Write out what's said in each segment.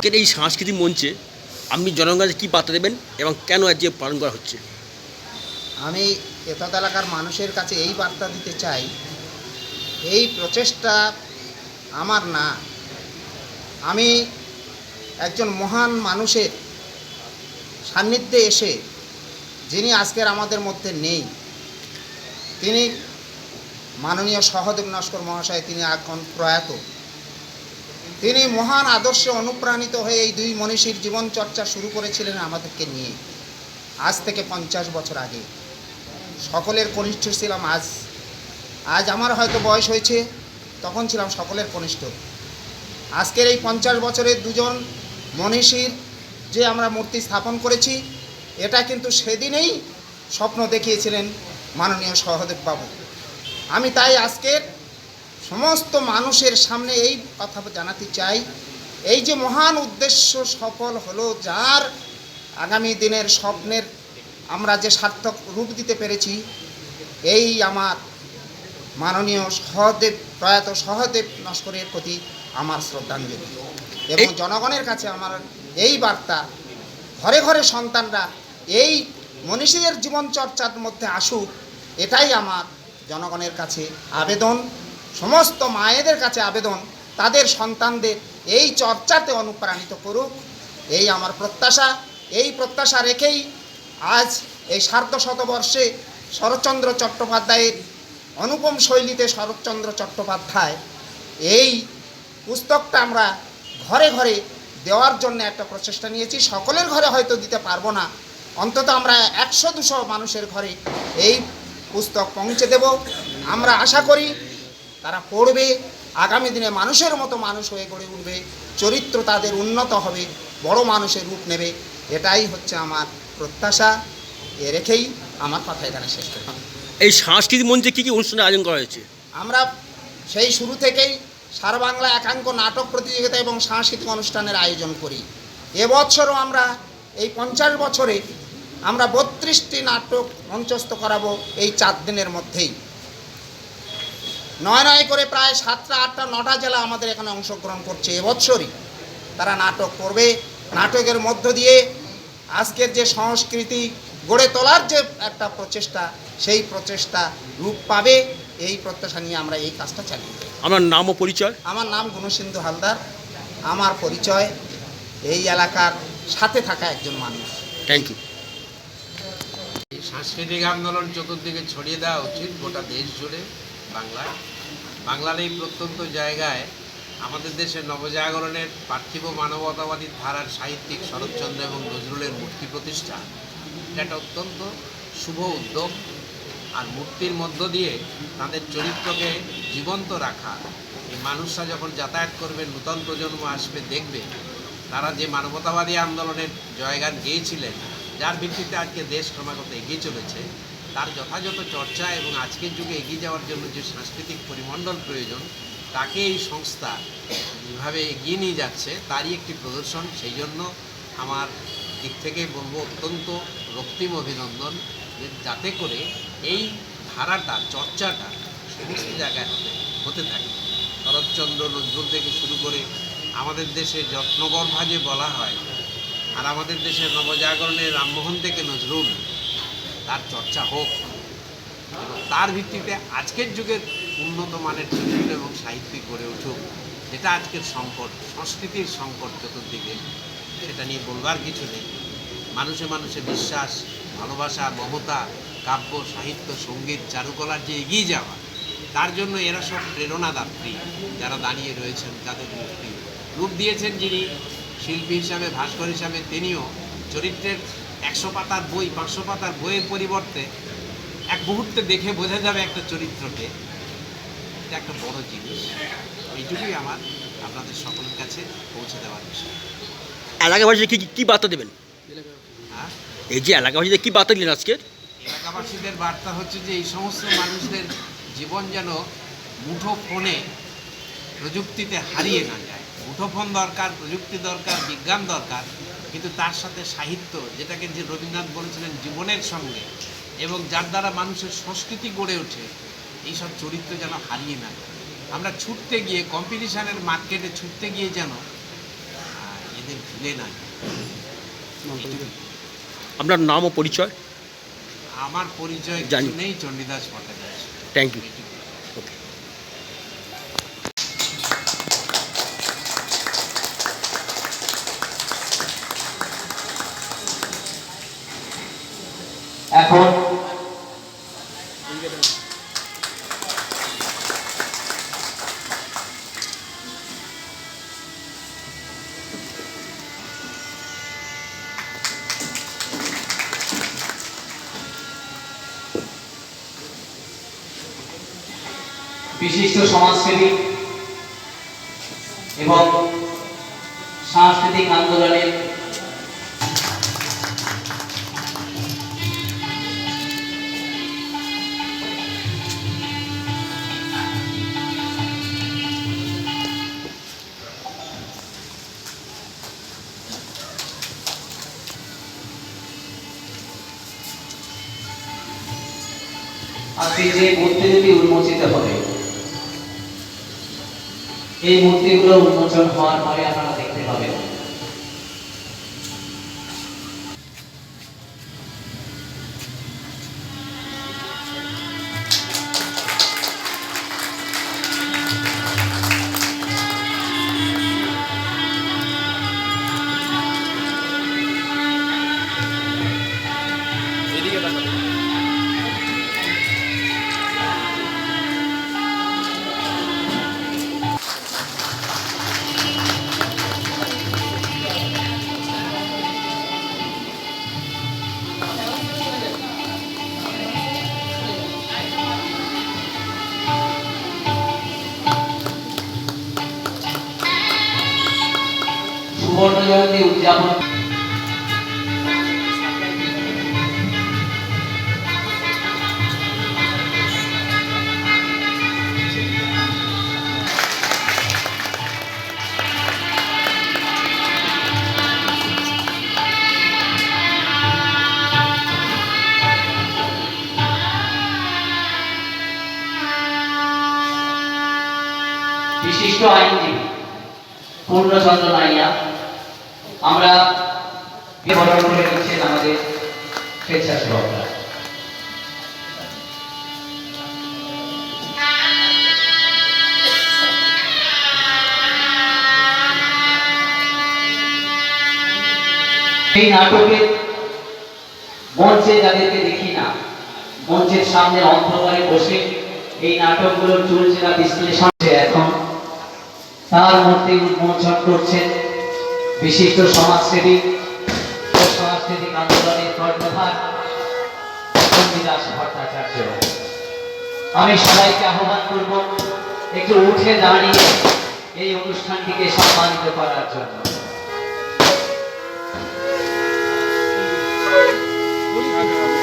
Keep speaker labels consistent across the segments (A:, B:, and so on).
A: আজকের এই সাংস্কৃতিক মঞ্চে আপনি জনগণের কী বার্তা দেবেন এবং কেন আজকে পালন করা হচ্ছে?
B: আমি এতদ এলাকার মানুষের কাছে এই বার্তা দিতে চাই, এই প্রচেষ্টা আমার না। আমি একজন মহান মানুষের সান্নিধ্যে এসে, যিনি আজকের আমাদের মধ্যে নেই, তিনি মাননীয় সহদেব নস্কর মহাশয়, তিনি এখন প্রয়াত। তিনি মহান আদর্শে অনুপ্রাণিত হয়ে এই দুই মনীষীর জীবন চর্চা শুরু করেছিলেন আমাদেরকে নিয়ে। আজ থেকে পঞ্চাশ বছর আগে। সকলের কনিষ্ঠ ছিলাম আজ। আজ আমার হয়তো বয়স হয়েছে, তখন ছিলাম সকলের কনিষ্ঠ। আজকের এই পঞ্চাশ বছরের দুজন মনীষীর যে আমরা মূর্তি স্থাপন করেছি, এটা কিন্তু সেদিনেই স্বপ্ন দেখিয়েছিলেন মাননীয় সহদেব বাবু। আমি তাই আজকের সমস্ত মানুষের সামনে এই কথা জানাতে চাই। এই যে মহান উদ্দেশ্য সফল হলো যার আগামী দিনের স্বপ্নের আমরা যে সার্থক রূপ দিতে পেরেছি এই আমার মাননীয় সহদেব প্রয়াত সহদেব নস্করের প্রতি আমার শ্রদ্ধাঞ্জলি। এবং জনগণের কাছে আমার এই বার্তা ঘরে ঘরে সন্তানরা এই মনীষীদের জীবন চর্চার মধ্যে আসুক এটাই আমার জনগণের কাছে আবেদন। সমস্ত মায়েদের কাছে আবেদন, তাদের সন্তানদের এই চর্চাতে অনুপ্রাণিত করুক। এই আমার প্রত্যাশা। এই প্রত্যাশা রেখেই আজ এই সার্ধ শতবর্ষে শরৎচন্দ্র চট্টোপাধ্যায়ের অনুপম শৈলীতে শরৎচন্দ্র চট্টোপাধ্যায়, এই পুস্তকটা আমরা ঘরে ঘরে দেওয়ার জন্য একটা প্রচেষ্টা নিয়েছি। সকলের ঘরে হয়তো দিতে পারব না। অন্তত আমরা একশো দুশো মানুষের ঘরে এই পুস্তক পৌঁছে দেব। আমরা আশা করি তারা পড়বে আগামী দিনে মানুষের মতো মানুষ হয়ে গড়ে উঠবে চরিত্র তাদের উন্নত হবে বড় মানুষের রূপ নেবে এটাই হচ্ছে আমার প্রত্যাশা। এ রেখেই আমার কথা এখানে শেষ করি
A: এই সাংস্কৃতিক মঞ্চে কী কী অনুষ্ঠানের আয়োজন করা হয়েছে?
B: আমরা সেই শুরু থেকেই সারা বাংলা একাঙ্ক নাটক প্রতিযোগিতা এবং সাংস্কৃতিক অনুষ্ঠানের আয়োজন করি। এবছরও আমরা এই পঞ্চাশ বছরে আমরা বত্রিশটি নাটক মঞ্চস্থ করাবো এই চার দিনের মধ্যেই। নয় নয় করে প্রায় সাতটা আটটা নটা জেলা আমাদের এখানে অংশগ্রহণ করছে এবছরই। তারা নাটক করবে। নাটকের মধ্য দিয়ে আজকের যে সংস্কৃতি গড়ে তোলার যে একটা প্রচেষ্টা সেই প্রচেষ্টা রূপ পাবে। এই প্রত্যাশা নিয়ে আমরা এই কাজটা চালিয়ে যাই।
A: আমার নাম ও পরিচয়?
B: আমার নাম গুণসিন্ধু হালদার। আমার পরিচয় এই এলাকার সাথে থাকা একজন মানুষ।
A: থ্যাংক ইউ
C: এই সাংস্কৃতিক আন্দোলন চতুর্দিকে ছড়িয়ে দেওয়া উচিত গোটা দেশ জুড়ে। বাংলায় বাংলার এই প্রত্যন্ত জায়গায় আমাদের দেশের নবজাগরণের পার্থিব মানবতাবাদী ধারার সাহিত্যিক শরৎচন্দ্র এবং নজরুলের মূর্তি প্রতিষ্ঠা। এটা অত্যন্ত শুভ উদ্যোগ আর মূর্তির মধ্য দিয়ে তাদের চরিত্রকে জীবন্ত রাখা। এই মানুষরা যখন যাতায়াত করবে, নূতন প্রজন্ম আসবে, দেখবে, তারা যে মানবতাবাদী আন্দোলনের জয়গান গেয়েছিলেন, যার ভিত্তিতে আজকে দেশ ক্রমাগত এগিয়ে চলেছে। তার যথাযথ চর্চা এবং আজকের যুগে এগিয়ে যাওয়ার জন্য যে সাংস্কৃতিক পরিমণ্ডল প্রয়োজন, তাকে এই সংস্থা যেভাবে এগিয়ে নিয়ে যাচ্ছে, তারই একটি প্রদর্শন। সেই জন্য আমার দিক থেকে বলব অত্যন্ত রক্তিম অভিনন্দন যে যাতে করে এই ধারাটা, চর্চাটা সমস্ত জায়গায় হতে হতে থাকে। শরৎচন্দ্র, নজরুল থেকে শুরু করে আমাদের দেশে যত্নগর্ভা যে বলা হয়, আর আমাদের দেশের নবজাগরণের রামমোহন থেকে নজরুল তার চর্চা হোক এবং তার ভিত্তিতে আজকের যুগের উন্নত মানের চরিত্র এবং সাহিত্যিক গড়ে উঠুক, যেটা আজকের সংকট, সংস্কৃতির সংকট চতুর্দিকে, সেটা নিয়ে বলবার কিছু নেই। মানুষে মানুষে বিশ্বাস, ভালোবাসা, মমতা, কাব্য, সাহিত্য, সংগীত, চারুকলার যে এগিয়ে যাওয়া, তার জন্য এরা সব প্রেরণাদাত্রী যারা দাঁড়িয়ে রয়েছেন, তাদের মূর্তি রূপ দিয়েছেন যিনি, শিল্পী হিসাবে, ভাস্কর হিসাবে, তিনিও চরিত্রের একশো পাতার বই পাঁচশো পাতার বইয়ের পরিবর্তে এক মুহূর্তে দেখে বোঝা যাবে একটা চরিত্রকে। এটা একটা বড় জিনিস। এইটুকুই আমার আপনাদের সকলের কাছে পৌঁছে দেওয়ার বিষয়।
A: এলাকাবাসীদের কী কী বার্তা দেবেন?
C: হ্যাঁ?
A: এই যে এলাকাবাসীদের কী বার্তা দিলেন আজকে?
C: এলাকাবাসীদের বার্তা হচ্ছে যে এই সমস্ত মানুষদের জীবন যেন মুঠো ফোনে প্রযুক্তিতে হারিয়ে না যায়। মুঠো ফোন দরকার প্রযুক্তি দরকার বিজ্ঞান দরকার। কিন্তু তার সাথে সাহিত্য যেটাকে যে রবীন্দ্রনাথ বলেছিলেন জীবনের সঙ্গে এবং যার দ্বারা মানুষের সংস্কৃতি গড়ে ওঠে এইসব চরিত্র যেন হারিয়ে না আমরা ছুটতে গিয়ে কম্পিটিশনের মার্কেটে ছুটতে গিয়ে যেন এদের ভুলে নাই
A: আপনার নাম ও পরিচয়?
C: আমার পরিচয়
A: জানি।
C: নেই চণ্ডীদাস ভট্টাচার্য।
A: থ্যাংক ইউ
D: বিশিষ্ট সমাজসেবী এবং সাংস্কৃতিক আন্দোলনের আজকে যে মূর্তি দুটি উন্মোচিত হবে এই মূর্তিগুলো উন্মোচন হওয়ার পরে আপনারা পূর্ণচন্দ্র নাইয়া আমরা বিবরণ করে নিচ্ছেন আমাদের স্বেচ্ছাসেবকরা। এই নাটকের মঞ্চে যাদেরকে দেখি না, মঞ্চের সামনে অন্ধকারে বসে এই নাটকগুলোর চুলচেরা বিশ্লেষণ এখন তার মূর্তি উন্মোচন করছেন বিশিষ্ট সমাজসেবী ও সাংস্কৃতিক আন্দোলনের কর্ণধার চণ্ডীদাস ভট্টাচার্য। আমি সবাইকে আহ্বান করব একটু উঠে দাঁড়িয়ে এই অনুষ্ঠানটিকে সম্মানিত করার জন্য। এখন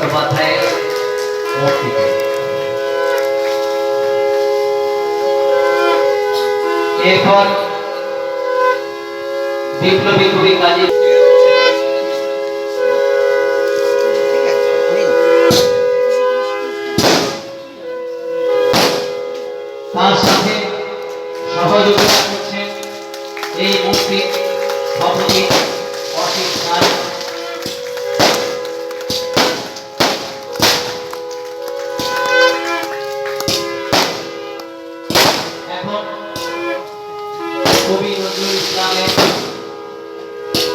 D: চট্টোপাধ্যায়ের মূর্তিতে এরপর বিপ্লবী কবি কাজী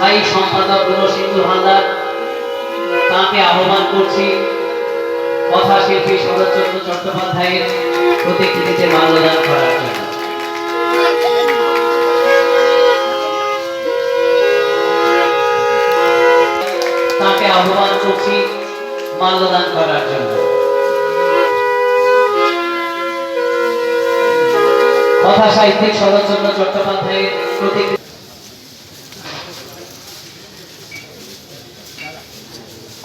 D: স্থায়ী সম্পাদক গুণসিন্ধু হালদার। তাকে আহ্বান করছি কথা শিল্পী শরৎচন্দ্র চট্টোপাধ্যায়ের প্রতিকৃতিতে মাল্যদান করার জন্য। তাকে আহ্বান করছি মাল্যদান করার জন্য। কথা সাহিত্যিক শরৎচন্দ্র চট্টোপাধ্যায়ের প্রতিকৃতি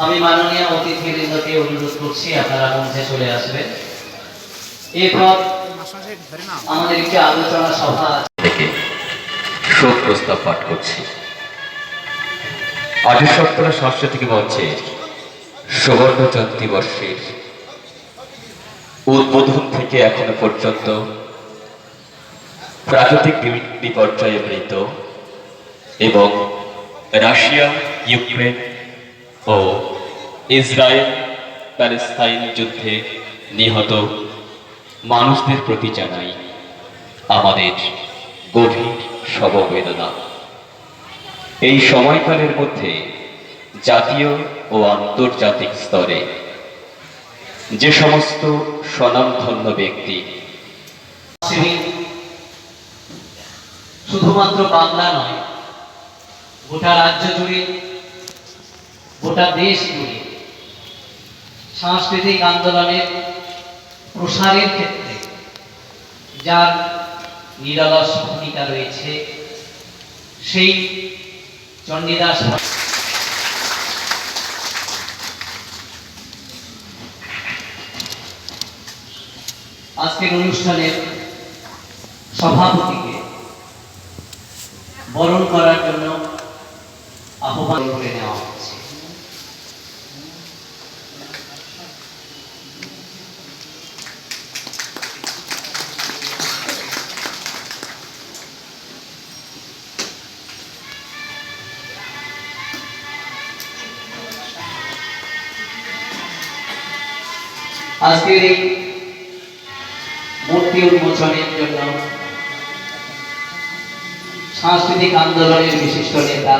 D: আমি মাননীয় অতিথিবৃন্দকে অনুরোধ করছি, আপনারা মঞ্চে চলে আসবেন এরপর আমাদের একটি আলোচনা সভা।
E: থেকে শোক প্রস্তাব পাঠ করছি আঠাশ সপ্তাহ সাংস্কৃতিক মঞ্চে সুবর্ণ জয়ন্তী বর্ষের উদ্বোধন থেকে এখনও পর্যন্ত প্রাকৃতিক বিপর্যয়ে মৃত এবং রাশিয়া, ইউক্রেন ও ইসরায়েল প্যালেস্তাইন যুদ্ধে নিহত মানুষদের প্রতি জানাই আমাদের গভীর সমবেদনা। এই সময়কালের মধ্যে জাতীয় ও আন্তর্জাতিক স্তরে যে সমস্ত স্বনামধন্য ব্যক্তি
D: শুধুমাত্র বাংলা নয়, গোটা রাজ্য জুড়ে, গোটা দেশ জুড়ে সাংস্কৃতিক আন্দোলনের প্রসারের ক্ষেত্রে যার নিরলস ভূমিকা রয়েছে, সেই চণ্ডীদাস আজকের অনুষ্ঠানের সভাপতিকে বরণ করার জন্য আজকের এই মূর্তি উন্মোচনের জন্য সাংস্কৃতিক আন্দোলনের বিশিষ্ট নেতা